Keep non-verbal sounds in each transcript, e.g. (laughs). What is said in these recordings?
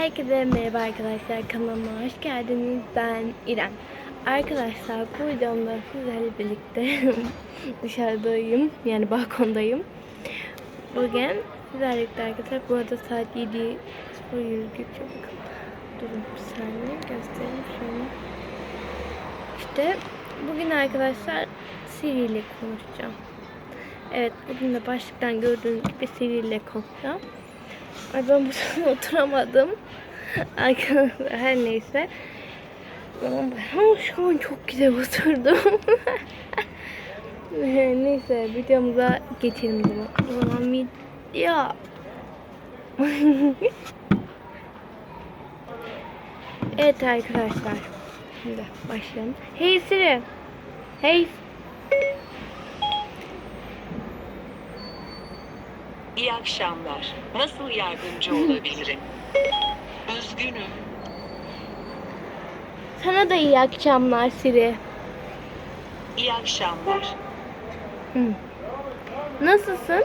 Herkese merhaba arkadaşlar kanalıma hoş geldiniz. Ben İrem. Arkadaşlar bu videomda sizlerle birlikte (laughs) dışarıdayım yani balkondayım. Bugün sizlerle birlikte arkadaşlar bu arada saat 7 spor yürüyüşü bakın. Durun bir saniye göstereyim şöyle. İşte bugün arkadaşlar Siri ile konuşacağım. Evet bugün de başlıktan gördüğünüz gibi Siri ile konuşacağım. Ay ben (laughs) oturamadım. Arkadaşlar her neyse. Ama şu an çok güzel oturdum. (laughs) neyse videomuza geçelim. O zaman video. (laughs) evet arkadaşlar. Şimdi başlayalım. Hey Siri. Hey. İyi akşamlar. Nasıl yardımcı olabilirim? Üzgünüm. Sana da iyi akşamlar Siri. İyi akşamlar. Hı. Nasılsın?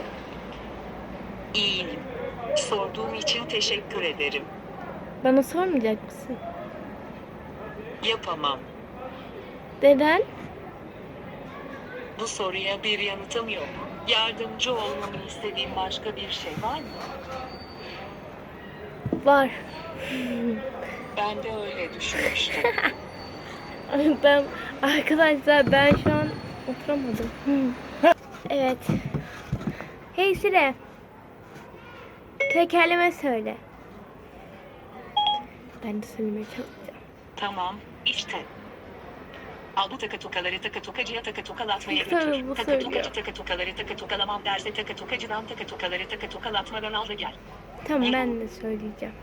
İyiyim. Sorduğum için teşekkür ederim. Bana sormayacak mısın? Yapamam. Neden? Bu soruya bir yanıtım yok. Yardımcı olmamı istediğin başka bir şey var mı? Var. Ben de öyle düşünmüştüm. (laughs) Ben arkadaşlar ben şu an oturamadım. evet. Hey Sire. Tekerleme söyle. Ben de söylemeye çalışacağım. tamam, işte. Al bu taka tokaları taka tokacıya taka tokalatmaya Tabii, götür. bu Taka söylüyor. tokacı taka tokaları taka tokalamam derse taka tokacıdan taka tokaları taka tokalatmadan al da gel. Tamam ben de söyleyeceğim.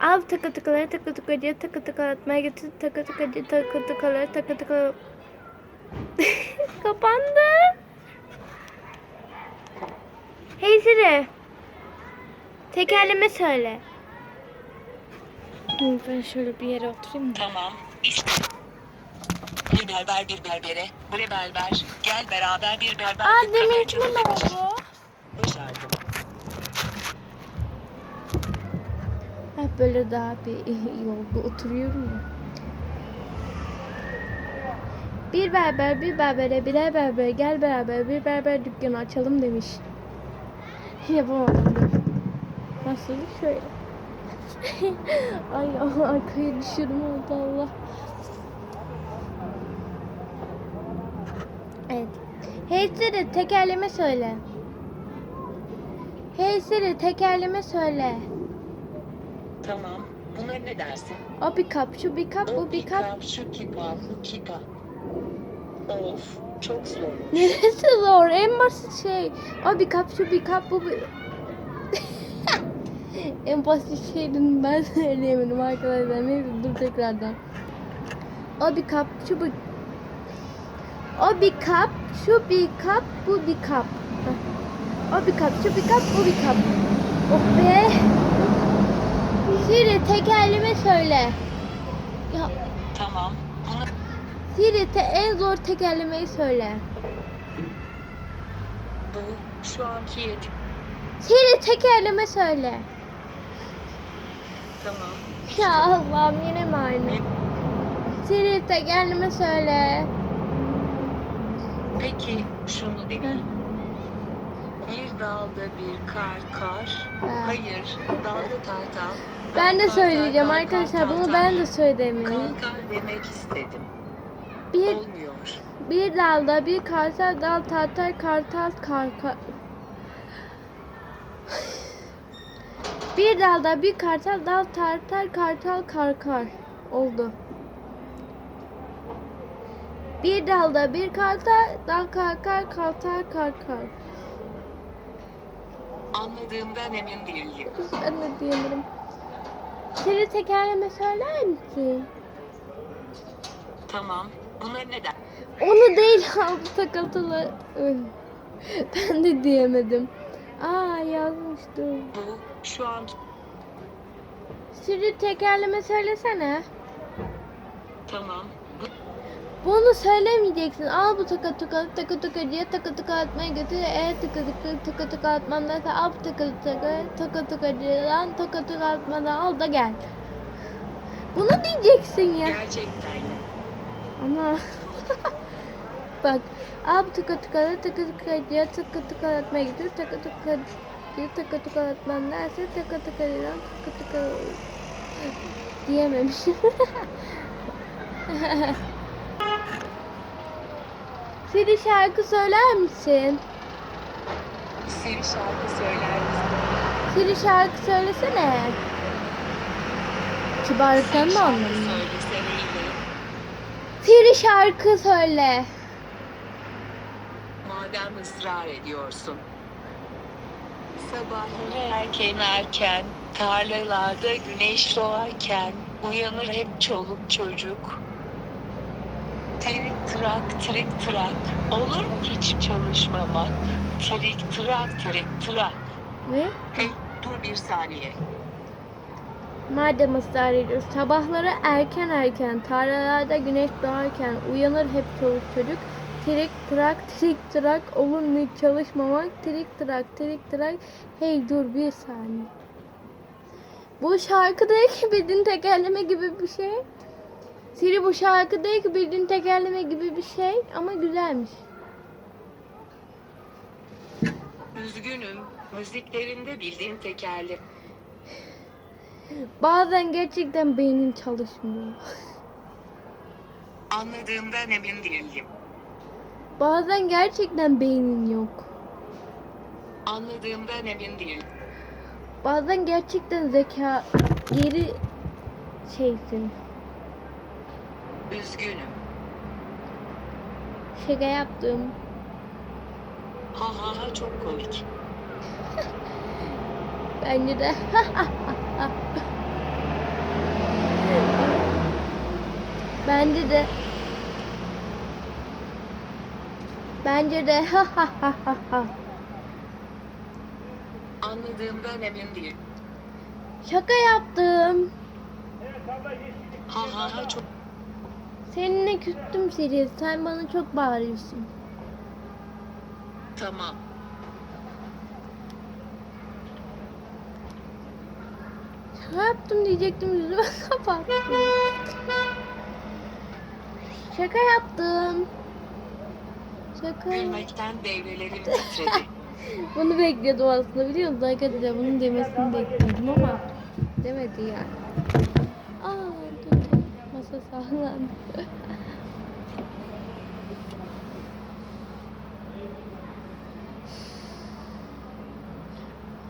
Al getir takı tıkacı takı tıkaları takı tıkaları Kapandı. Hey Siri. Tekerleme söyle. Ben şöyle bir yere oturayım da. Tamam, işte. Bir berber bir berbere, bre berber, gel beraber bir berber. Aa bir demin berber, kimin oldu? Başardım. Hep böyle daha bir iyi oldu. Oturuyorum ya. Bir berber bir berbere birer berber gel beraber bir berber dükkanı açalım demiş. Yapamadım. Nasıl şöyle. (laughs) Ay arkaya düşürdüm oldu Allah. Evet. Hey Siri tekerleme söyle. Hey Siri tekerleme söyle. Tamam, buna ne dersin? O bir kap, şu bir kap, bu bir kap. Şu kipa, bu kipa. Of, çok zor. (laughs) Neresi zor? En basit şey. O bir kap, şu bir kap, bu (laughs) en basit şeyden ben (laughs) söyleyemedim arkadaşlar. Neyse dur tekrardan. O bir kap, şu bir... O bir kap, şu bir kap, bu bir kap. O bir kap, şu bir kap, bu bir kap. Oh be. Siri tekerleme söyle. Ya Tamam, Siri te en zor tekerlemeyi söyle. bu şu anki yedi. Siri tekerleme söyle. Tamam. Ya Allah'ım yine mi aynı? Siri tekerleme söyle. Peki, şunu deneyeyim. Bir dalda bir kar kar. Ha. Hayır, dalda tartal. Ben de söyleyeceğim arkadaşlar. Bunu ben de söylemeliyim. Kalkar demek istedim. Bir Olmuyor. bir dalda bir kartal dal tartar kartal karkar. (sighs) Bir dalda bir kartal dal tartar kartal karkar. Oldu. Bir dalda bir kartal dal karkar kartal karkar. Anladığımdan emin değilim. Ben de diyebilirim. Siri tekerleme söyler misin? Tamam, buna ne der? Onu değil (laughs) aldı takıntılı. Ben de diyemedim. Aa yazmıştım. Bu şu an Siri tekerleme söylesene. tamam. Bu Bunu söylemeyeceksin. Al bu taka taka taka taka diye taka taka atmaya götür. Eğer taka taka taka taka atmam derse al bu taka taka taka taka diye lan taka taka atmadan al da gel. Bunu diyeceksin ya. Gerçekten. Ama bak al bu taka taka taka taka diye taka taka atmaya götür. Taka taka diye taka taka atmam derse taka taka diye lan taka taka diyememişim. Siri şarkı söyler misin? Siri şarkı söyler misin? Siri şarkı söylesene. Kibarlıktan mı iyi. Siri şarkı söyle. Madem ısrar ediyorsun. Sabahları erken erken, tarlalarda güneş doğarken, uyanır hep çoluk çocuk. Trak trik trak, olur mu hiç çalışmamak? Trik trak trik trak. Ve Hey, dur bir saniye. madem ısrar ediyoruz. Sabahları erken erken, tarlalarda güneş doğarken uyanır hep çoluk çocuk. Trik trak trik trak olur mu hiç çalışmamak? Trik trak trik trak hey dur bir saniye. Bu şarkı değil (laughs) ki bildiğin tekerleme gibi bir şey. Siri bu şarkı değil ki bildiğin tekerleme gibi bir şey ama güzelmiş. Üzgünüm, müziklerinde bildiğin tekerlek. Bazen gerçekten beynin çalışmıyor. Anladığımdan emin değilim. Bazen gerçekten beynin yok. Anladığımdan emin değilim. Bazen gerçekten zeka geri şeysin. Üzgünüm. Şaka yaptım. Ha ha ha çok komik. (laughs) (laughs) Bence de. Bence de. Bence (laughs) de. Anladığımdan emin değilim. Şaka yaptım. Ha ha ha çok Seninle küstüm Siri. Sen bana çok bağırıyorsun. tamam. Şaka yaptım diyecektim yüzüme (laughs) kapattım. Şaka yaptım. Şaka. Gülmekten devrelerim titredi. (laughs) Bunu bekliyordum aslında biliyor musun? Arkadaşlar bunun demesini bekliyordum ama demedi yani. Masa sağlandı.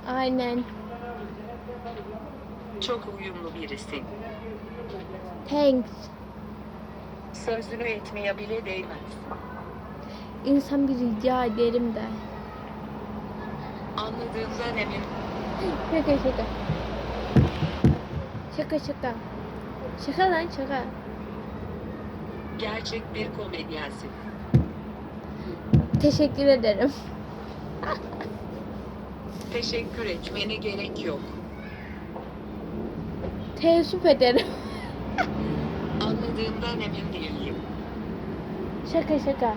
Aynen. Çok uyumlu birisin. Thanks. Sözünü etmeye bile değmez. İnsan bir rica ederim de. Anladığımdan emin. Şaka şaka. Şaka şaka. Şaka lan şaka. Gerçek bir komedyensin. Teşekkür ederim. Teşekkür etmene gerek yok. Teessüf ederim. Anladığımdan emin değilim. şaka şaka.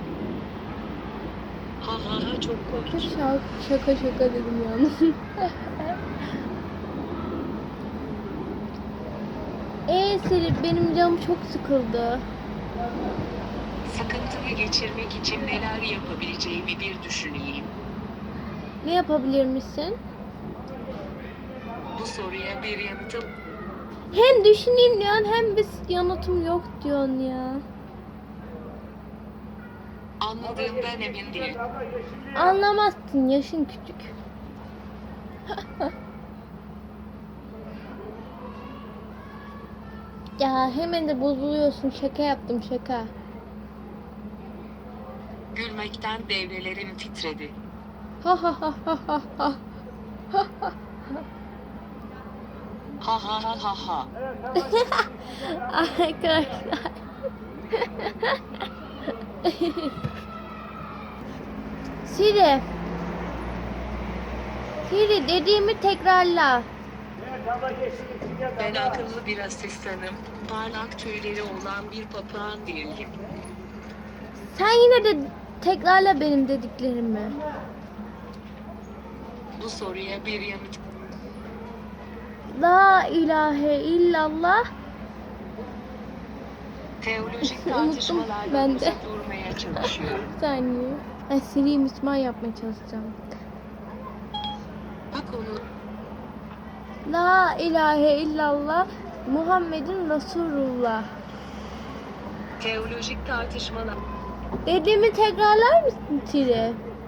Ha ha ha çok komik. Şaka şaka, şaka dedim yalnız. (laughs) Eee Seri benim canım çok sıkıldı. Sıkıntıyı geçirmek için neler yapabileceğimi bir düşüneyim. Ne yapabilir misin? Bu soruya bir yanıtım Hem düşüneyim diyorsun hem bir yanıtım yok diyorsun ya. anladığımdan emin değilim. Anlamazsın yaşın küçük. (laughs) ya hemen de bozuluyorsun şaka yaptım şaka. Gülmekten devrelerim titredi. Ha ha ha ha ha ha. Ha ha ha ha ha. (laughs) Arkadaşlar. (laughs) Siri. Siri dediğimi tekrarla. Ben akıllı bir asistanım. Parlak tüyleri olan bir papağan değilim. Sen yine de tekrarla benim dediklerimi. Bu soruya bir yanıt La ilahe illallah. teolojik (laughs) Unuttum tartışmalardan ben de. durmaya çalışıyorum. (laughs) Saniye. Ben seri Müslüman yapmaya çalışacağım. Bu konu La ilahe illallah Muhammedun Resulullah. teolojik tartışmalar Dediğimi tekrarlar mısın Tire?